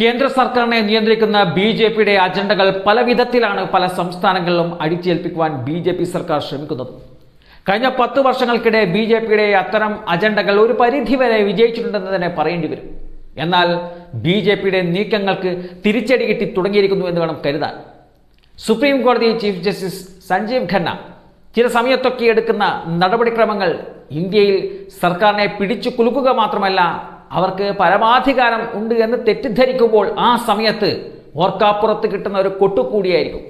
കേന്ദ്ര സർക്കാരിനെ നിയന്ത്രിക്കുന്ന ബി ജെ പിയുടെ അജണ്ടകൾ പല വിധത്തിലാണ് പല സംസ്ഥാനങ്ങളിലും അടിച്ചേൽപ്പിക്കുവാൻ ബി ജെ പി സർക്കാർ ശ്രമിക്കുന്നത്. കഴിഞ്ഞ പത്ത് വർഷങ്ങൾക്കിടെ ബി ജെ പിയുടെ അത്തരം അജണ്ടകൾ ഒരു പരിധിവരെ വിജയിച്ചിട്ടുണ്ടെന്ന് തന്നെ പറയേണ്ടി വരും. എന്നാൽ ബി ജെ പിയുടെ നീക്കങ്ങൾക്ക് തിരിച്ചടി കിട്ടി തുടങ്ങിയിരിക്കുന്നു എന്ന് വേണം കരുതാൻ. സുപ്രീം കോടതി ചീഫ് ജസ്റ്റിസ് സഞ്ജീവ് ഖന്ന ചില സമയത്തൊക്കെ എടുക്കുന്ന നടപടിക്രമങ്ങൾ ഇന്ത്യയിൽ സർക്കാരിനെ പിടിച്ചു കുലുക്കുക മാത്രമല്ല അവർക്ക് പരമാധികാരം ഉണ്ട് എന്ന് തെറ്റിദ്ധരിക്കുമ്പോൾ ആ സമയത്ത് ഓർക്കാപ്പുറത്ത് കിട്ടുന്ന ഒരു കൊട്ടുകൂടിയായിരിക്കും.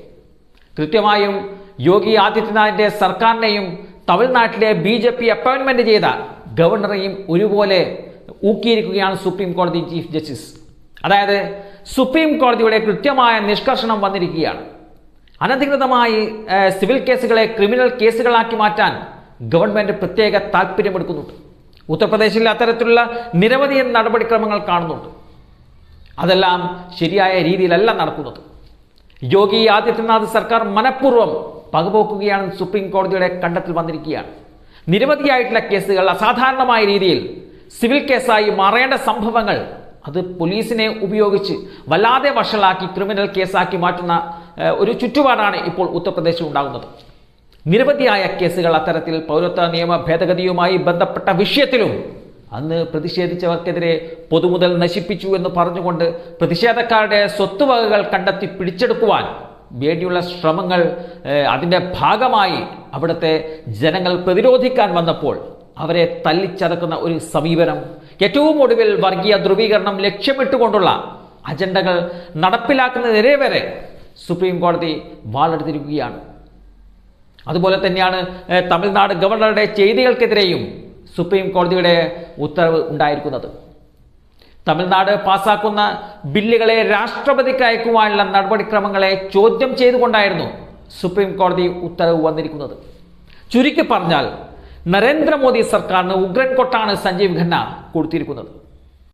കൃത്യമായും യോഗി ആദിത്യനാഥിന്റെ സർക്കാരിനെയും തമിഴ്നാട്ടിലെ ബി ജെ പി അപ്പോയിൻമെന്റ് ചെയ്ത ഗവർണറെയും ഒരുപോലെ ഊക്കിയിരിക്കുകയാണ് സുപ്രീം കോടതി ചീഫ് ജസ്റ്റിസ്. അതായത് സുപ്രീം കോടതിയുടെ കൃത്യമായ നിഷ്കർഷണം വന്നിരിക്കുകയാണ്. അനധികൃതമായി സിവിൽ കേസുകളെ ക്രിമിനൽ കേസുകളാക്കി മാറ്റാൻ ഗവൺമെന്റ് പ്രത്യേക താല്പര്യമെടുക്കുന്നുണ്ട് ഉത്തർപ്രദേശിൽ അത്തരത്തിലുള്ള നിരവധി നടപടിക്രമങ്ങൾ കാണുന്നുണ്ട്. അതെല്ലാം ശരിയായ രീതിയിലല്ല നടക്കുന്നത്. യോഗി ആദിത്യനാഥ് സർക്കാർ മനഃപൂർവം പകപോക്കുകയാണെന്ന് സുപ്രീം കോടതിയുടെ കണ്ടെത്തൽ വന്നിരിക്കുകയാണ്. നിരവധിയായിട്ടുള്ള കേസുകൾ അസാധാരണമായ രീതിയിൽ സിവിൽ കേസായി മാറേണ്ട സംഭവങ്ങൾ അത് പോലീസിനെ ഉപയോഗിച്ച് വല്ലാതെ വഷളാക്കി ക്രിമിനൽ കേസാക്കി മാറ്റുന്ന ഒരു ചുറ്റുപാടാണ് ഇപ്പോൾ ഉത്തർപ്രദേശിൽ ഉണ്ടാകുന്നത്. നിരവധിയായ കേസുകൾ അത്തരത്തിൽ പൗരത്വ നിയമ ഭേദഗതിയുമായി ബന്ധപ്പെട്ട വിഷയത്തിലും അന്ന് പ്രതിഷേധിച്ചവർക്കെതിരെ പൊതുമുതൽ നശിപ്പിച്ചു എന്ന് പറഞ്ഞുകൊണ്ട് പ്രതിഷേധക്കാരുടെ സ്വത്തുവകകൾ കണ്ടെത്തി പിടിച്ചെടുക്കുവാൻ വേണ്ടിയുള്ള ശ്രമങ്ങൾ അതിന്റെ ഭാഗമായി അവിടുത്തെ ജനങ്ങൾ പ്രതിരോധിക്കാൻ വന്നപ്പോൾ അവരെ തല്ലിച്ചതക്കുന്ന ഒരു സമീപനം. ഏറ്റവും ഒടുവിൽ വർഗീയ ധ്രുവീകരണം ലക്ഷ്യമിട്ടുകൊണ്ടുള്ള അജണ്ടകൾ നടപ്പിലാക്കുന്നതിനെ വരെ സുപ്രീം കോടതി വാളെടുത്തിരിക്കുകയാണ്. അതുപോലെ തന്നെയാണ് തമിഴ്നാട് ഗവർണറുടെ ചെയ്തികൾക്കെതിരെയും സുപ്രീം കോടതിയുടെ ഉത്തരവ് ഉണ്ടായിരിക്കുന്നത്. തമിഴ്നാട് പാസാക്കുന്ന ബില്ലുകളെ രാഷ്ട്രപതിക്ക് അയക്കുവാനുള്ള നടപടിക്രമങ്ങളെ ചോദ്യം ചെയ്തുകൊണ്ടായിരുന്നു സുപ്രീം കോടതി ഉത്തരവ് വന്നിരിക്കുന്നത്. ചുരുക്കി പറഞ്ഞാൽ നരേന്ദ്രമോദി സർക്കാരിന് ഉഗ്രൻ കൊട്ടാണ് സഞ്ജീവ് ഖന്ന കൊടുത്തിരിക്കുന്നത്.